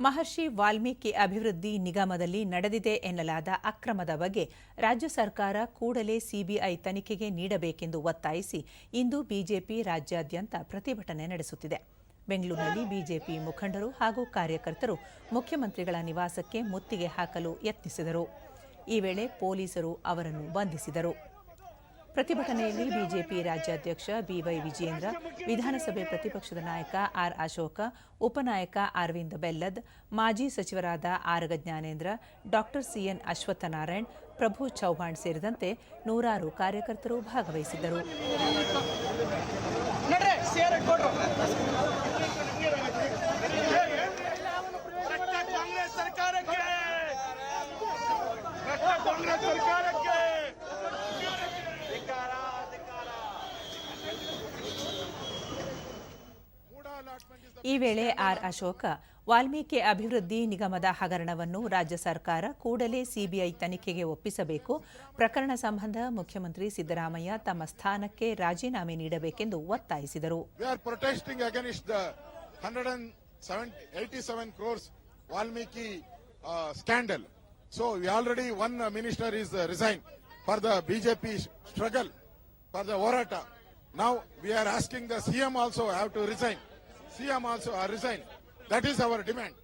ಮಹರ್ಷಿ ವಾಲ್ಮೀಕಿ ಅಭಿವೃದ್ಧಿ ನಿಗಮದಲ್ಲಿ ನಡೆದಿದೆ ಎನ್ನಲಾದ ಅಕ್ರಮದ ಬಗ್ಗೆ ರಾಜ್ಯ ಸರ್ಕಾರ ಕೂಡಲೇ ಸಿಬಿಐ ತನಿಖೆಗೆ ನೀಡಬೇಕೆಂದು ಒತ್ತಾಯಿಸಿ ಇಂದು ಬಿಜೆಪಿ ರಾಜ್ಯಾದ್ಯಂತ ಪ್ರತಿಭಟನೆ ನಡೆಸುತ್ತಿದೆ. ಬೆಂಗಳೂರಿನಲ್ಲಿ ಬಿಜೆಪಿ ಮುಖಂಡರು ಹಾಗೂ ಕಾರ್ಯಕರ್ತರು ಮುಖ್ಯಮಂತ್ರಿಗಳ ನಿವಾಸಕ್ಕೆ ಮುತ್ತಿಗೆ ಹಾಕಲು ಯತ್ನಿಸಿದರು. ಈ ವೇಳೆ ಪೊಲೀಸರು ಅವರನ್ನು ಬಂಧಿಸಿದರು. ಪ್ರತಿಭಟನೆಯಲ್ಲಿ ಬಿಜೆಪಿ ರಾಜ್ಯಾಧ್ಯಕ್ಷ ಬಿವೈ ವಿಜೇಂದ್ರ ವಿಧಾನಸಭೆ ಪ್ರತಿಪಕ್ಷದ ನಾಯಕ ಆರ್ ಅಶೋಕ, ಉಪನಾಯಕ ಅರವಿಂದ್ ಬೆಲ್ಲದ್, ಮಾಜಿ ಸಚಿವರಾದ ಆರಗ ಜ್ಞಾನೇಂದ್ರ, ಡಾಕ್ಟರ್ ಸಿಎನ್ ಅಶ್ವತ್ಥನಾರಾಯಣ್, ಪ್ರಭು ಚೌಹಾಣ್ ಸೇರಿದಂತೆ ನೂರಾರು ಕಾರ್ಯಕರ್ತರು ಭಾಗವಹಿಸಿದ್ದರು. ಈ ವೇಳೆ ಆರ್ ಅಶೋಕ, ವಾಲ್ಮೀಕಿ ಅಭಿವೃದ್ಧಿ ನಿಗಮದ ಹಗರಣವನ್ನು ರಾಜ್ಯ ಸರ್ಕಾರ ಕೂಡಲೇ ಸಿಬಿಐ ತನಿಖೆಗೆ ಒಪ್ಪಿಸಬೇಕು. ಪ್ರಕರಣ ಸಂಬಂಧ ಮುಖ್ಯಮಂತ್ರಿ ಸಿದ್ದರಾಮಯ್ಯ ತಮ್ಮ ಸ್ಥಾನಕ್ಕೆ ರಾಜೀನಾಮೆ ನೀಡಬೇಕೆಂದು ಒತ್ತಾಯಿಸಿದರು. Valmiki scandal so already one minister is resign for the BJP struggle for the ಹೋರಾಟ. ನಾವು we are asking the CM also have to resign CM also are resign. That is our demand.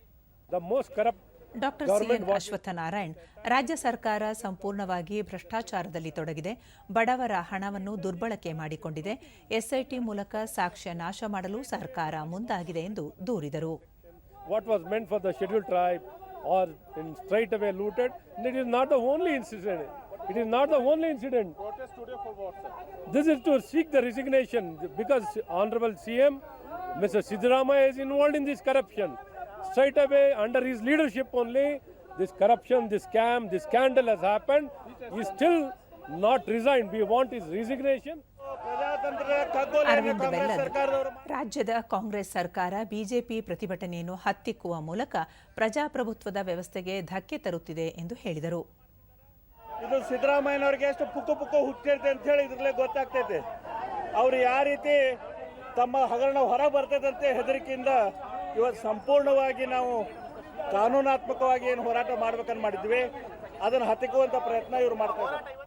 the most corrupt doctor CN Ashwathnarayan ರಾಜ್ಯ ಸರ್ಕಾರ ಸಂಪೂರ್ಣವಾಗಿ ಭ್ರಷ್ಟಾಚಾರದಲ್ಲಿ ತೊಡಗಿದೆ ಬಡವರ ಹಣವನ್ನು ದುರ್ಬಳಕೆ ಮಾಡಿಕೊಂಡಿದೆ ಎಸ್ಐಟಿ ಮೂಲಕ ಸಾಕ್ಷ್ಯ ನಾಶ ಮಾಡಲು ಸರ್ಕಾರ ಮುಂದಾಗಿದೆ ಎಂದು ದೂರಿದರು what was meant for the scheduled tribe or in straight away looted. And it is not the only incident. It is not the only incident. Protest today for what, This is to seek the resignation because Honorable CM, Mr. Siddaramaya is involved in this corruption. Straight away, under his leadership only, this corruption, this scam, this scandal has happened. He is still not resigned. We want his resignation. Arvind ಬೆಲ್ಲದ್ ರಾಜ್ಯದ ಕಾಂಗ್ರೆಸ್ ಸರ್ಕಾರ BJP ಪ್ರತಿಭಟನೆಯನ್ನು ಹತ್ತಿಕ್ಕುವ ಮೂಲಕ ಪ್ರಜಾಪ್ರಭುತ್ವದ ವ್ಯವಸ್ಥೆಗೆ ಧಕ್ಕೆ ತರುತ್ತಿದೆ ಎಂದು ಹೇಳಿದರು ಇದು ಸಿದ್ದರಾಮಯ್ಯನವ್ರಿಗೆ ಎಷ್ಟು ಪುಕ್ಕು ಪುಕ್ಕು ಹುಟ್ಟಿರ್ತೆ ಅಂತ ಹೇಳಿ ಇದ್ರಲ್ಲೇ ಗೊತ್ತಾಗ್ತೈತೆ ಅವ್ರು ಯಾವ ರೀತಿ ತಮ್ಮ ಹಗರಣ ಹೊರ ಬರ್ತದಂತೆ ಹೆದರಿಕೆಯಿಂದ ಇವತ್ತು ಸಂಪೂರ್ಣವಾಗಿ ನಾವು ಕಾನೂನಾತ್ಮಕವಾಗಿ ಏನು ಹೋರಾಟ ಮಾಡ್ಬೇಕಂತ ಮಾಡಿದ್ವಿ. ಅದನ್ನು ಹತ್ತಿಕ್ಕುವಂಥ ಪ್ರಯತ್ನ ಇವರು ಮಾಡ್ತಾ